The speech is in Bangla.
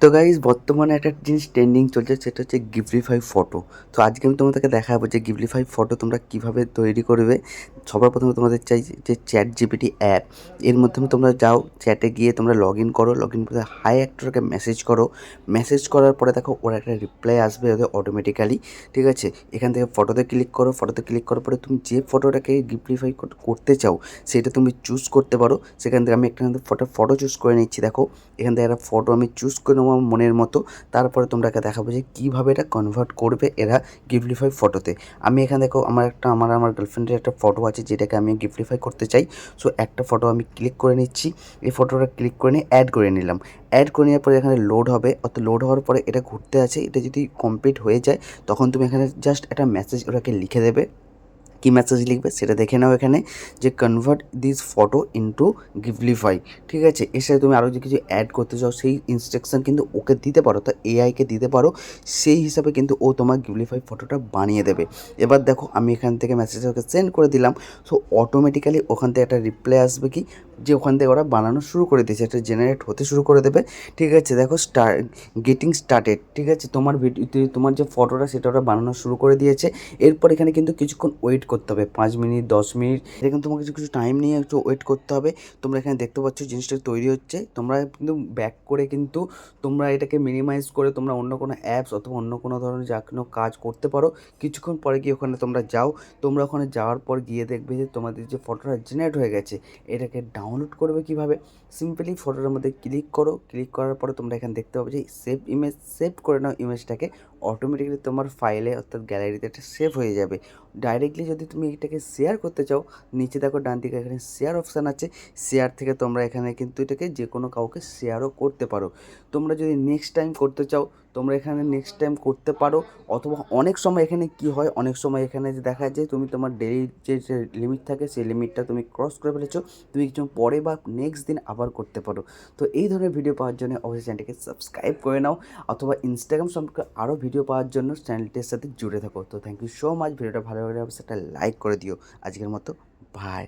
তো গাইজ বর্তমানে একটা জিনিস ট্রেন্ডিং চলছে, সেটা হচ্ছে গিফলিফাই ফটো তো আজকে আমি তোমাদেরকে দেখাবো যে গিফলিফাই ফটো তোমরা কীভাবে তৈরি করবে। সবার প্রথমে তোমাদের চাই যে চ্যাট জিপিটি অ্যাপ এর মাধ্যমে তোমরা যাও চ্যাটে গিয়ে তোমরা লগ ইন করো লগ ইন করে হাই একটাকে মেসেজ করো। মেসেজ করার পরে দেখো ওরা একটা রিপ্লাই আসবে ওদের অটোমেটিক্যালি ঠিক আছে? এখান থেকে ফটোতে ক্লিক করো ফটোতে ক্লিক করার পরে তুমি যে ফটোটাকে গিফলিফাই করতে চাও, সেটা তুমি চুজ করতে পারো। সেখান থেকে আমি একটা ফটো ফটো চুজ করে নিচ্ছি, দেখো। এখান থেকে একটা ফটো আমি চুজ করে নেব। আমার মনের মতো। তারপরে তোমরাকে দেখাবো যে কীভাবে এটা কনভার্ট করবে এরা গিফলিফাই ফটোতে আমি এখানে দেখো আমার একটা, আমার আমার গার্লফ্রেন্ডের একটা ফটো আছে যেটাকে আমি গিফলিফাই করতে চাই। সো একটা ফটো আমি ক্লিক করে নিচ্ছি। এই ফটোটা ক্লিক করে নিয়ে অ্যাড করে নিলাম। অ্যাড করে নেওয়ার পরে এখানে লোড হবে। অর্থাৎ লোড হওয়ার পরে এটা ঘুরতে আছে। এটা যদি কমপ্লিট হয়ে যায়, তখন তুমি এখানে জাস্ট একটা মেসেজ ওটাকে লিখে দেবে। কী মেসেজ লিখবে সেটা দেখে নাও এখানে যে convert this photo into ghiblify ঠিক আছে? এর সাথে তুমি আরও যে কিছু অ্যাড করতে চাও, সেই ইনস্ট্রাকশান কিন্তু ওকে দিতে পারো, তো এআইকে দিতে পারো, সেই হিসাবে কিন্তু ও তোমার গিভলিফাই ফটোটা বানিয়ে দেবে। এবার দেখো, আমি এখান থেকে মেসেজ ওকে সেন্ড করে দিলাম সো অটোমেটিক্যালি ওখান থেকে একটা রিপ্লাই আসবে কি? যে ওখান থেকে ওরা বানানো শুরু করে দিয়েছে, এটা জেনারেট হতে শুরু করে দেবে। ঠিক আছে, দেখো স্টার গেটিং স্টার্টেড ঠিক আছে? তোমার ভিডিও তোমার যে ফটোটা সেটা ওরা বানানো শুরু করে দিয়েছে। এরপর এখানে কিন্তু কিছুক্ষণ ওয়েট করতে হবে, পাঁচ মিনিট, দশ মিনিট। কিন্তু তোমাকে কিছু কিছু টাইম নিয়ে একটু ওয়েট করতে হবে। তোমরা এখানে দেখতে পাচ্ছ জিনিসটা তৈরি হচ্ছে। তোমরা কিন্তু ব্যাক করে কিন্তু তোমরা এটাকে মিনিমাইজ করে তোমরা অন্য কোনো অ্যাপস অথবা অন্য কোনো ধরনের যা কোনো কাজ করতে পারো। কিছুক্ষণ পরে গিয়ে ওখানে তোমরা যাও। তোমরা ওখানে যাওয়ার পর গিয়ে দেখবে যে তোমাদের যে ফটোটা জেনারেট হয়ে গেছে, এটাকে ডাউনলোড করবে কীভাবে? সিম্পলি ফটোটার মধ্যে ক্লিক করো ক্লিক করার পরে তোমরা এখানে দেখতে পাবে যে সেভ ইমেজ সেভ করে নাও ইমেজটাকে অটোমেটিক্যালি তোমার ফাইলে অর্থাৎ গ্যালারিতে এটা সেভ হয়ে যাবে। ডাইরেক্টলি যদি তুমি এটাকে শেয়ার করতে চাও, নিচে দেখো ডান দিকে এখানে শেয়ার অপশান আছে। শেয়ার থেকে তোমরা এখানে কিন্তু এটাকে যে কোনো কাউকে শেয়ারও করতে পারো। তোমরা যদি নেক্সট টাইম করতে চাও, তোমরা এখানে নেক্সট টাইম করতে পারো। অথবা অনেক সময় এখানে কি হয়, অনেক সময় এখানে যে দেখা যায় তুমি তোমার ডেলি যে লিমিট থাকে, সেই লিমিটটা তুমি ক্রস করে ফেলেছো। তুমি কিছু পরে বা নেক্সট দিন আবার করতে পারো। তো এই ধরনের ভিডিও পাওয়ার জন্য অবশ্যই চ্যানেলটিকে সাবস্ক্রাইব করে নাও। অথবা ইনস্টাগ্রাম সম্পর্কে আরও ভিডিও পাওয়ার জন্য চ্যানেলটির সাথে জুড়ে থাকো। তো থ্যাংক ইউ সো মাচ ভিডিওটা ভালো লাগলে অবশ্যই একটা লাইক করে দিও। আজকের মতো বাই